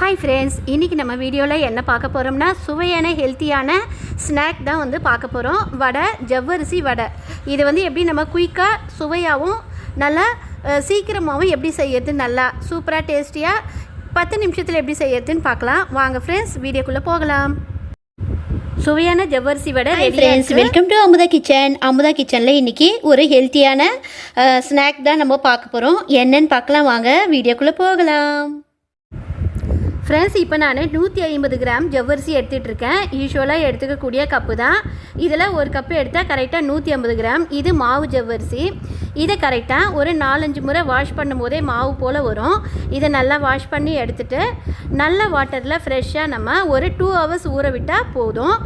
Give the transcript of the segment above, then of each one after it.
Hi friends இன்றைக்கி நம்ம வீடியோவில் என்ன பார்க்க போகிறோம்னா சுவையான ஹெல்த்தியான ஸ்நாக் தான் வந்து பார்க்க போகிறோம் வடை ஜவ்வரிசி வடை. இது வந்து எப்படி நம்ம குயிக்காக சுவையாகவும் நல்லா சீக்கிரமாகவும் எப்படி செய்யறது நல்லா சூப்பராக டேஸ்டியாக பத்து நிமிஷத்தில் எப்படி செய்யறதுன்னு பார்க்கலாம். வாங்க ஃப்ரெண்ட்ஸ் வீடியோக்குள்ளே போகலாம். சுவையான ஜவ்வரிசி vada friends welcome to Amudha kitchen Amudha கிச்சனில் இன்றைக்கி ஒரு ஹெல்த்தியான ஸ்நாக் தான் நம்ம பார்க்க போகிறோம் என்னன்னு பார்க்கலாம் வாங்க வீடியோக்குள்ளே போகலாம். ஃப்ரெண்ட்ஸ் இப்போ நான் நூற்றி ஐம்பது கிராம் ஜவ்வரிசி எடுத்துகிட்டு இருக்கேன் யூஸ்வலாக எடுத்துக்கக்கூடிய கப்பு தான். இதில் ஒரு கப்பு எடுத்தால் கரெக்டாக நூற்றி ஐம்பது கிராம். இது மாவு ஜவ்வரிசி. இதை கரெக்டாக ஒரு நாலஞ்சு முறை வாஷ் பண்ணும்போதே மாவு போல் வரும். இதை நல்லா வாஷ் பண்ணி எடுத்துட்டு நல்ல வாட்டரில் ஃப்ரெஷ்ஷாக நம்ம ஒரு டூ ஹவர்ஸ் ஊற விட்டால் போதும்.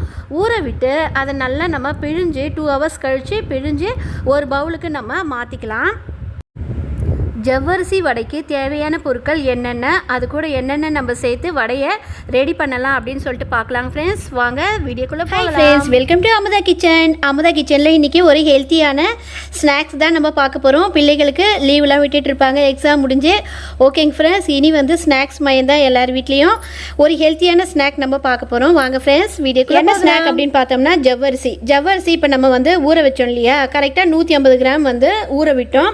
ஊற விட்டு அதை நல்லா நம்ம பிழிஞ்சு டூ ஹவர்ஸ் கழித்து பிழிஞ்சு ஒரு பவுலுக்கு நம்ம மாற்றிக்கலாம் ஜவ்வரிசி வடைக்கு தேவையான பொருட்கள் என்னென்ன? அது கூட என்னென்ன நம்ம சேர்த்து வடையை ரெடி பண்ணலாம் அப்படின்னு சொல்லிட்டு பார்க்கலாம் ஃப்ரெண்ட்ஸ் வாங்க வீடியோக்குள்ளே போகலாம். Friends welcome to Amudha kitchen Amudha கிச்சனில் இன்றைக்கி ஒரு ஹெல்த்தியான ஸ்நாக்ஸ் தான் நம்ம பார்க்க போகிறோம் பிள்ளைகளுக்கு லீவ்லாம் விட்டுட்டு இருப்பாங்க. எக்ஸாம் முடிஞ்சு. ஓகேங்க ஃப்ரெண்ட்ஸ் இனி வந்து ஸ்நாக்ஸ் மயம் தான் எல்லார் வீட்லேயும் ஒரு ஹெல்த்தியான ஸ்நாக் நம்ம பார்க்க போகிறோம் வாங்க ஃப்ரெண்ட்ஸ் வீடியோக்கு என்ன ஸ்நாக் அப்படின்னு பார்த்தோம்னா ஜவ்வரிசி. ஜவ்வரிசி இப்போ நம்ம வந்து ஊற வச்சோம் இல்லையா? கரெக்டாக நூற்றி ஐம்பது கிராம் வந்து ஊற விட்டோம்.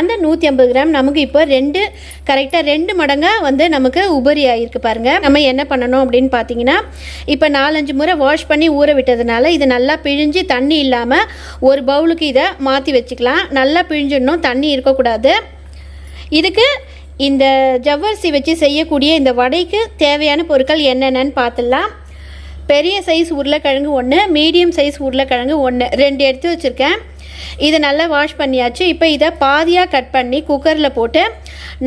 அந்த நூற்றி ஐம்பது கிராம் நமக்கு இப்போ ரெண்டு கரெக்டாக ரெண்டு மடங்காக வந்து நமக்கு உபரி ஆகிருக்கு பாருங்கள் நம்ம என்ன பண்ணணும் அப்படின்னு பார்த்தீங்கன்னா இப்போ நாலஞ்சு முறை வாஷ் பண்ணி ஊற விட்டதுனால இது நல்லா பிழிஞ்சு தண்ணி இல்லாமல் ஒரு பவுலுக்கு இதை மாற்றி வச்சுக்கலாம். நல்லா பிழிஞ்சிடணும் தண்ணி இருக்கக்கூடாது. இதுக்கு இந்த ஜவ்வரிசி வச்சு செய்யக்கூடிய இந்த வடைக்கு தேவையான பொருட்கள் என்னென்னன்னு பார்த்துடலாம் பெரிய சைஸ் உருளைக்கிழங்கு ஒன்று மீடியம் சைஸ் உருளைக்கிழங்கு ஒன்று ரெண்டு எடுத்து வச்சுருக்கேன். இதை நல்லா வாஷ் பண்ணியாச்சு. இப்போ இதை பாதியாக கட் பண்ணி குக்கரில் போட்டு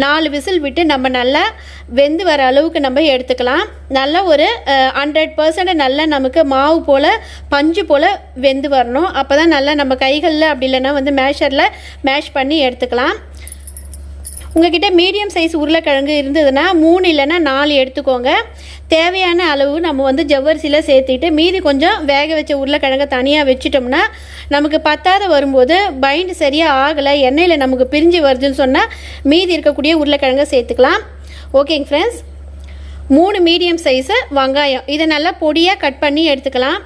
நாலு விசில் விட்டு நம்ம நல்லா வெந்து வர அளவுக்கு நம்ம எடுத்துக்கலாம். நல்லா ஒரு ஹண்ட்ரட் பர்சன்ட் நல்லா நமக்கு மாவு போல் பஞ்சு போல் வெந்து வரணும். அப்போ தான் நல்லா நம்ம கைகளில் அப்படி இல்லைன்னா வந்து மேஷரில் மேஷ் பண்ணி எடுத்துக்கலாம். உங்ககிட்ட மீடியம் சைஸ் உருளைக்கிழங்கு இருந்ததுன்னா மூணு இல்லைன்னா நாலு எடுத்துக்கோங்க. தேவையான அளவு நம்ம வந்து ஜவ்வரிசியில் சேர்த்துட்டு மீதி கொஞ்சம் வேக வச்ச உருளைக்கிழங்கை தனியாக வச்சுட்டோம்னா நமக்கு பத்தாத வரும்போது பைண்ட் சரியாக ஆகலை எண்ணெயில் நமக்கு பிரிஞ்சு வருதுன்னு சொன்னால் மீதி இருக்கக்கூடிய உருளைக்கிழங்கை சேர்த்துக்கலாம். ஓகேங்க ஃப்ரெண்ட்ஸ் மூணு மீடியம் சைஸு வெங்காயம். இதை நல்லா பொடியாக கட் பண்ணி எடுத்துக்கலாம்.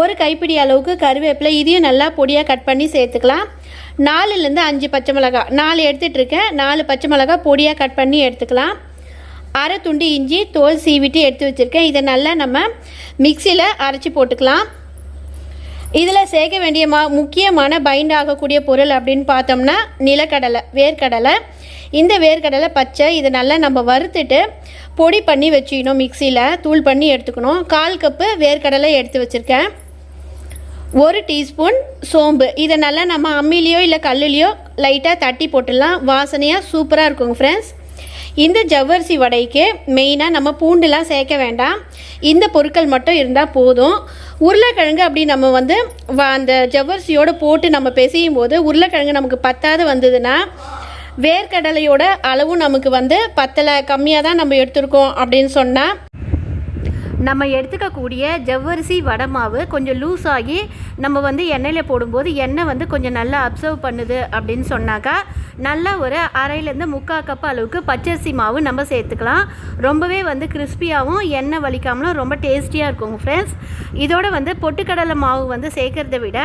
ஒரு கைப்பிடி அளவுக்கு கருவேப்பிலை இதையும் நல்லா பொடியாக கட் பண்ணி சேர்த்துக்கலாம். நாலுலேருந்து அஞ்சு பச்சை மிளகாய் நாலு எடுத்துகிட்ருக்கேன் நாலு பச்சை மிளகாய் பொடியாக கட் பண்ணி எடுத்துக்கலாம். அரை துண்டு இஞ்சி தோல் சீவிட்டு எடுத்து வச்சுருக்கேன். இதை நல்லா நம்ம மிக்சியில் அரைச்சி போட்டுக்கலாம். இதில் சேர்க்க வேண்டிய மா முக்கியமான பைண்ட் ஆகக்கூடிய பொருள் அப்படின்னு பார்த்தோம்னா நிலக்கடலை வேர்க்கடலை. இந்த வேர்க்கடலை பச்சை இதை நல்லா நம்ம வறுத்துட்டு பொடி பண்ணி வச்சுக்கணும் மிக்சியில். தூள் பண்ணி எடுத்துக்கணும். கால் கப்பு வேர்க்கடலை எடுத்து வச்சுருக்கேன். ஒரு டீஸ்பூன் சோம்பு. இதை நல்லா நம்ம அம்மிலேயோ இல்லை கல்லுலேயோ லைட்டாக தட்டி போட்டுடலாம். வாசனையாக சூப்பராக இருக்குங்க ஃப்ரெண்ட்ஸ் இந்த ஜவ்வரிசி வடைக்கு மெயினாக நம்ம பூண்டுலாம் சேர்க்க வேண்டாம். இந்த பொருட்கள் மட்டும் இருந்தால் போதும். உருளைக்கிழங்கு அப்படி நம்ம வந்து வ- அந்த ஜவ்வரிசியோடு போட்டு நம்ம பிசையும் போது உருளைக்கிழங்கு நமக்கு பத்தாது வந்ததுன்னா வேர்க்கடலையோட அளவும் நமக்கு வந்து பத்தலை கம்மியாக தான் நம்ம எடுத்திருக்கோம் அப்படின்னு சொன்னால் நம்ம எடுத்துக்கக்கூடிய ஜவ்வரிசி வடை மாவு கொஞ்சம் லூஸ் ஆகி நம்ம வந்து எண்ணெயில் போடும்போது எண்ணெய் வந்து கொஞ்சம் நல்லா அப்சர்வ் பண்ணுது அப்படின்னு சொன்னாக்கா நல்லா ஒரு அரையிலேருந்து முக்கால் கப் அளவுக்கு பச்சரிசி மாவு நம்ம சேர்த்துக்கலாம். ரொம்பவே வந்து கிறிஸ்பியாகவும் எண்ணெய் வலிக்காமலும் ரொம்ப டேஸ்டியாக இருக்கும் ஃப்ரெண்ட்ஸ் இதோட வந்து பொட்டுக்கடலை மாவு வந்து சேர்க்கறத விட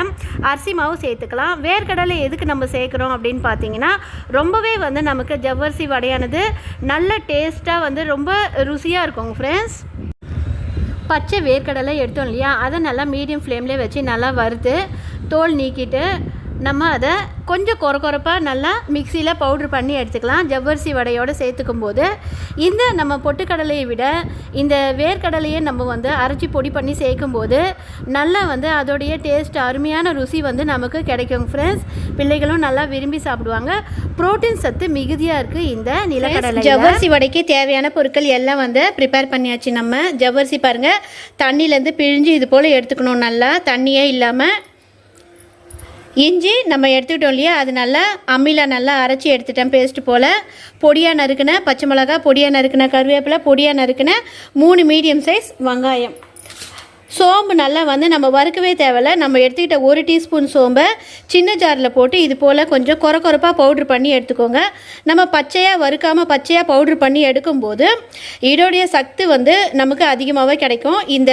அரிசி மாவு சேர்த்துக்கலாம். வேர்க்கடலை எதுக்கு நம்ம சேர்க்குறோம் அப்படின்னு பார்த்தீங்கன்னா ரொம்பவே வந்து நமக்கு ஜவ்வரிசி வடையானது நல்ல டேஸ்ட்டாக வந்து ரொம்ப ருசியாக இருக்கும் ஃப்ரெண்ட்ஸ் பச்சை வேர்க்கடலை எடுத்தோம் இல்லையா? அதை நல்லா மீடியம் ஃப்ளேம்லேயே வச்சு நல்லா வறுத்து தோல் நீக்கிட்டு நம்ம அதை கொஞ்சம் கொர கொரப்பாக நல்லா மிக்சியில் பவுட்ரு பண்ணி எடுத்துக்கலாம். ஜவ்வரிசி வடையோடு சேர்த்துக்கும் போது இந்த நம்ம பொட்டுக்கடலையை விட இந்த வேர்க்கடலையை நம்ம வந்து அரைச்சி பொடி பண்ணி சேர்க்கும் போது நல்லா வந்து அதோடைய டேஸ்ட் அருமையான ருசி வந்து நமக்கு கிடைக்கும் ஃப்ரெண்ட்ஸ் பிள்ளைகளும் நல்லா விரும்பி சாப்பிடுவாங்க. புரோட்டீன் சத்து மிகுதியாக இருக்குது இந்த நிலக்கடலை ஜவ்வரிசி வடைக்கு தேவையான பொருட்கள் எல்லாம் வந்து ப்ரிப்பேர் பண்ணியாச்சு நம்ம. ஜவ்வரிசி பாருங்கள் தண்ணியிலேருந்து பிழிஞ்சு இது போல் எடுத்துக்கணும். நல்லா தண்ணியே இல்லாமல் இஞ்சி நம்ம எடுத்துக்கிட்டோம் இல்லையா? அது நல்லா அம்மியில் நல்லா அரைச்சி எடுத்துட்டேன் பேஸ்ட் போல். பொடியாக நறுக்கின பச்சை மிளகா பொடியாக நறுக்கின கருவேப்பிலை பொடியாக நறுக்கின மூணு மீடியம் சைஸ் வெங்காயம். சோம்பு நல்லா வந்து நம்ம வறுக்கவே தேவையில்ல. நம்ம எடுத்துக்கிட்ட ஒரு டீஸ்பூன் சோம்பை சின்ன ஜாரில் போட்டு இது போல் கொஞ்சம் குறை குறைப்பாக பவுட்ரு பண்ணி எடுத்துக்கோங்க. நம்ம பச்சையாக வறுக்காமல் பச்சையாக பவுட்ரு பண்ணி எடுக்கும்போது இதோடைய சத்து வந்து நமக்கு அதிகமாகவே கிடைக்கும். இந்த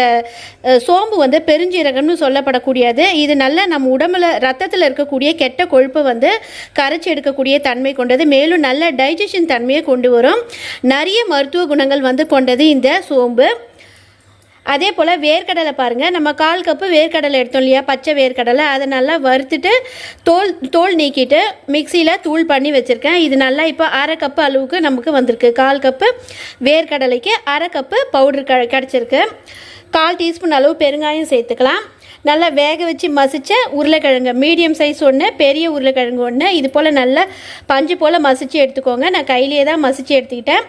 சோம்பு வந்து பெருஞ்சீரகம்னு சொல்லப்படக்கூடியது. இது நல்லா நம்ம உடம்புல ரத்தத்தில் இருக்கக்கூடிய கெட்ட கொழுப்பை வந்து கரைச்சி எடுக்கக்கூடிய தன்மை கொண்டது. மேலும் நல்ல டைஜஷன் தன்மையை கொண்டு வரும். நிறைய மருத்துவ குணங்கள் வந்து கொண்டது இந்த சோம்பு. அதே போல் வேர்க்கடலை பாருங்கள் நம்ம கால் கப்பு வேர்க்கடலை எடுத்தோம் இல்லையா? பச்சை வேர்க்கடலை. அதை நல்லா வறுத்துட்டு தோல் தோல் நீக்கிட்டு மிக்சியில் தூள் பண்ணி வச்சுருக்கேன். இது நல்லா இப்போ அரை கப்பு அளவுக்கு நமக்கு வந்திருக்கு. கால் கப்பு வேர்க்கடலைக்கு அரை கப்பு பவுடர் க கிடச்சிருக்கு. கால் டீஸ்பூன் அளவு பெருங்காயம் சேர்த்துக்கலாம். நல்லா வேக வச்சு மசித்த உருளைக்கிழங்கு மீடியம் சைஸ் ஒன்று பெரிய உருளைக்கிழங்கு ஒன்று இது போல் நல்லா பஞ்சு போல் மசித்து எடுத்துக்கோங்க. நான் கையிலேயே தான் மசித்து எடுத்துக்கிட்டேன்.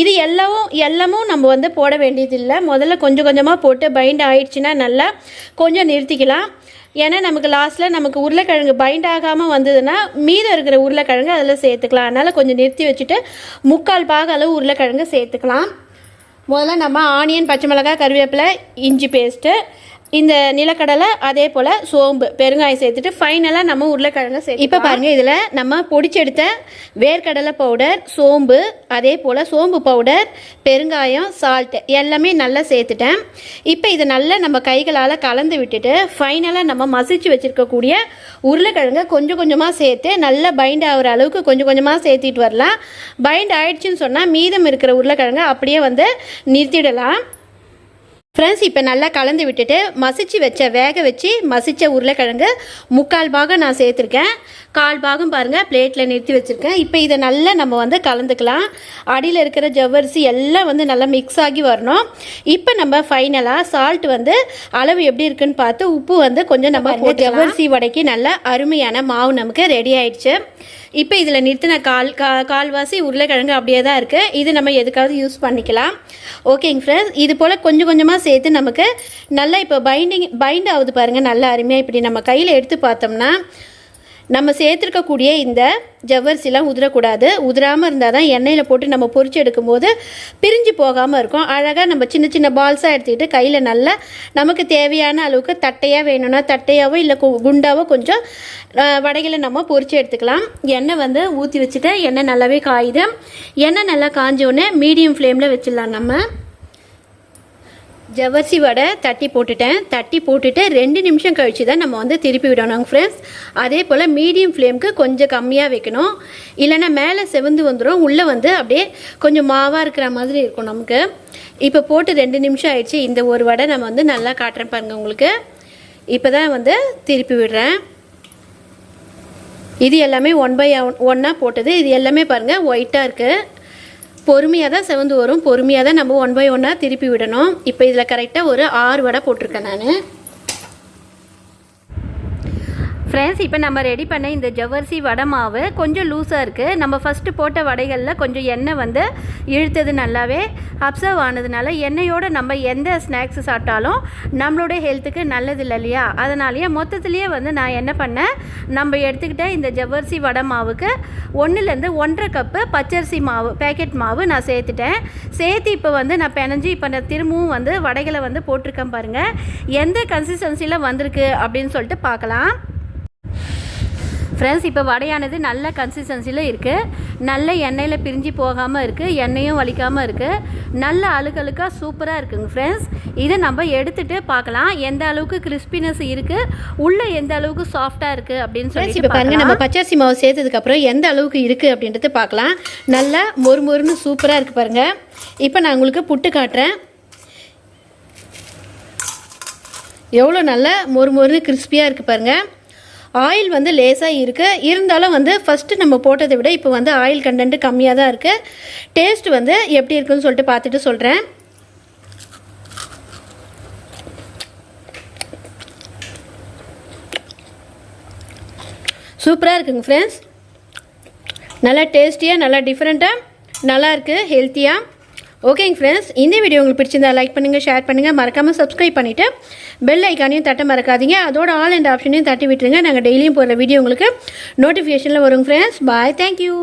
இது எல்லாமும் எல்லாமும் நம்ம வந்து போட வேண்டியதில்லை. முதல்ல கொஞ்சம் கொஞ்சமாக போட்டு பைண்ட் ஆயிடுச்சுன்னா நல்லா கொஞ்சம் நிறுத்திக்கலாம். ஏன்னா நமக்கு லாஸ்ட்டில் நமக்கு உருளைக்கிழங்கு பைண்ட் ஆகாமல் வந்ததுன்னா மீதம் இருக்கிற உருளைக்கிழங்கு அதில் சேர்த்துக்கலாம். அதனால் கொஞ்சம் நிறுத்தி வச்சுட்டு முக்கால் பாக அளவு உருளைக்கிழங்கு சேர்த்துக்கலாம். முதல்ல நம்ம ஆனியன் பச்சை மிளகாய் கருவேப்பிலை இஞ்சி பேஸ்ட்டு இந்த நிலக்கடலை அதே போல் சோம்பு பெருங்காயம் சேர்த்துட்டு ஃபைனலாக நம்ம உருளைக்கிழங்கு சேர்த்து இப்போ பாருங்கள் இதில் நம்ம பொடிச்செடுத்த வேர்க்கடலை பவுடர் சோம்பு அதே போல் சோம்பு பவுடர் பெருங்காயம் சால்ட்டு எல்லாமே நல்லா சேர்த்துட்டேன். இப்போ இதை நல்லா நம்ம கைகளால் கலந்து விட்டுட்டு ஃபைனலாக நம்ம மசிச்சு வச்சுருக்கக்கூடிய உருளைக்கிழங்கை கொஞ்சம் கொஞ்சமாக சேர்த்து நல்லா பைண்ட் ஆகிற அளவுக்கு கொஞ்சம் கொஞ்சமாக சேர்த்திட்டு வரலாம். பைண்ட் ஆயிடுச்சுன்னு சொன்னால் மீதம் இருக்கிற உருளைக்கிழங்கை அப்படியே வந்து நிறுத்திடலாம். ஃப்ரெண்ட்ஸ் இப்போ நல்லா கலந்து விட்டுட்டு மசிச்சு வச்ச வேக வச்சு மசித்த உருளைக்கிழங்கு முக்கால் பாகம் நான் சேர்த்துருக்கேன். கால் பாகம் பாருங்கள் பிளேட்டில் நிறுத்தி வச்சுருக்கேன். இப்போ இதை நல்லா நம்ம வந்து கலந்துக்கலாம். அடியில் இருக்கிற ஜவ்வரிசி எல்லாம் வந்து நல்லா மிக்ஸ் ஆகி வரணும். இப்போ நம்ம ஃபைனலாக சால்ட் வந்து அளவு எப்படி இருக்குன்னு பார்த்து உப்பு வந்து கொஞ்சம் நம்ம ஜவ்வரிசி வடைக்கு நல்ல அருமையான மாவு நமக்கு ரெடி ஆயிடுச்சு. இப்போ இதில் நிறுத்தின கால் கா கால்வாசி உருளைக்கிழங்கு அப்படியே தான் இருக்குது இது நம்ம எதுக்காவது யூஸ் பண்ணிக்கலாம். ஓகேங்க ஃப்ரெண்ட்ஸ் இது போல் கொஞ்சம் கொஞ்சமாக சேர்த்து நமக்கு நல்லா இப்போ பைண்டிங் பைண்ட் ஆகுது பாருங்கள் நல்லா அருமையாக இப்படி நம்ம கையில் எடுத்து பார்த்தோம்னா நம்ம சேர்த்துருக்கக்கூடிய இந்த ஜவ்வரிசிலாம் உதிரக்கூடாது. உதிராமல் இருந்தால் தான் எண்ணெயில் போட்டு நம்ம பொறிச்சு எடுக்கும்போது பிரிஞ்சு போகாமல் இருக்கும். அழகாக நம்ம சின்ன சின்ன பால்ஸாக எடுத்துக்கிட்டு கையில் நல்லா நமக்கு தேவையான அளவுக்கு தட்டையாக வேணும்னா தட்டையாவோ இல்லை கு- குண்டாவோ கொஞ்சம் வடைகளை நம்ம பொறிச்சு எடுத்துக்கலாம். எண்ணெய் வந்து ஊற்றி வச்சுட்டு எண்ணெய் நல்லாவே காயுது. எண்ணெய் நல்லா காஞ்சோடனே மீடியம் ஃப்ளேமில் வச்சிடலாம் நம்ம. ஜவ்வரிசி வடை தட்டி போட்டுட்டேன். தட்டி போட்டுட்டு ரெண்டு நிமிஷம் கழிச்சு தான் நம்ம வந்து திருப்பி விடணும் ஃப்ரெண்ட்ஸ் அதே போல் மீடியம் ஃப்ளேம்க்கு கொஞ்சம் கம்மியாக வைக்கணும். இல்லைன்னா மேலே செவந்து வந்துடும் உள்ளே வந்து அப்படியே கொஞ்சம் மாவாக இருக்கிற மாதிரி இருக்கும் நமக்கு. இப்போ போட்டு ரெண்டு நிமிஷம் ஆயிடுச்சு. இந்த ஒரு வடை நம்ம வந்து நல்லா காட்டுறேன் பாருங்கள் உங்களுக்கு. இப்போ தான் வந்து திருப்பி விடுறேன். இது எல்லாமே ஒன் பை ஒன்னாக போட்டது. இது எல்லாமே பாருங்கள் ஒயிட்டாக இருக்குது பொறுமையாக தான் செவந்து வரும். பொறுமையாக தான் நம்ம ஒன் பை ஒன்னாக திருப்பி விடணும். இப்போ இதில் கரெக்டாக ஒரு ஆறு வடை போட்டிருக்கேன் நான். ஃப்ரெண்ட்ஸ் இப்போ நம்ம ரெடி பண்ண இந்த ஜவ்வரிசி வடை மாவு கொஞ்சம் லூஸாக இருக்குது நம்ம ஃபஸ்ட்டு போட்ட வடைகளில் கொஞ்சம் எண்ணெய் வந்து இழுத்தது நல்லாவே அப்சர்வ் ஆனதுனால எண்ணெயோடு நம்ம எந்த ஸ்நாக்ஸ் சாப்பிட்டாலும் நம்மளோட ஹெல்த்துக்கு நல்லது இல்லை இல்லையா? அதனாலேயே மொத்தத்துலேயே வந்து நான் என்ன பண்ணேன்? நம்ம எடுத்துக்கிட்ட இந்த ஜவ்வரிசி வடை மாவுக்கு ஒன்றுலேருந்து ஒன்றரை கப்பு பச்சரிசி மாவு பேக்கெட் மாவு நான் சேர்த்துட்டேன். சேர்த்து இப்போ வந்து நான் பெனஞ்சு இப்போ நான் திரும்பவும் வந்து வடைகளை வந்து போட்டிருக்கேன் பாருங்கள் எந்த கன்சிஸ்டன்சியில் வந்திருக்கு அப்படின்னு சொல்லிட்டு பார்க்கலாம். ஃப்ரெண்ட்ஸ் இப்போ வடையானது நல்ல கன்சிஸ்டன்சியில் இருக்குது நல்ல எண்ணெயில் பிரிஞ்சு போகாமல் இருக்குது எண்ணெயும் வலிக்காமல் இருக்குது நல்ல அழுக்கழுக்காக சூப்பராக இருக்குங்க ஃப்ரெண்ட்ஸ் இதை நம்ம எடுத்துட்டு பார்க்கலாம். எந்த அளவுக்கு கிறிஸ்பினஸ் இருக்குது உள்ளே எந்த அளவுக்கு சாஃப்டாக இருக்குது அப்படின்னு சொல்லி இப்போ பாருங்கள் நம்ம பச்சரிசி மாவு சேர்த்ததுக்கப்புறம் எந்த அளவுக்கு இருக்குது அப்படின்றது பார்க்கலாம். நல்லா மொறு மொறுன்னு சூப்பராக இருக்குது பாருங்கள் இப்போ நான் உங்களுக்கு புட்டு காட்டுறேன். எவ்வளோ நல்லா மொறு மொறுன்னு கிறிஸ்பியாக இருக்குது பாருங்கள் ஆயில் வந்து லேசாக இருக்குது இருந்தாலும் வந்து ஃபஸ்ட்டு நம்ம போட்டதை விட இப்போ வந்து ஆயில் கண்டென்ட் கம்மியாக தான் இருக்குது டேஸ்ட் வந்து எப்படி இருக்குன்னு சொல்லிட்டு பார்த்துட்டு சொல்கிறேன் சூப்பராக இருக்குங்க ஃப்ரெண்ட்ஸ் நல்லா டேஸ்டியாக நல்லா டிஃப்ரெண்ட்டாக நல்லா இருக்குது ஹெல்த்தியாக ஓகேங்க ஃப்ரெண்ட்ஸ் இந்த வீடியோ உங்களுக்கு பிடிச்சிருந்தா லைக் பண்ணுங்கள் ஷேர் பண்ணுங்கள் மறக்காமல் சப்ஸ்கிரைப் பண்ணிவிட்டு பெல் ஐக்கானையும் தட்ட மறக்காதீங்க. அதோட ஆல் அண்ட் ஆப்ஷனையும் தட்டி விட்டுருங்க. நாங்கள் டெய்லியும் போடுற வீடியோ உங்களுக்கு நோட்டிஃபிகேஷனில் வருங்க ஃப்ரெண்ட்ஸ் பாய் தேங்க்யூ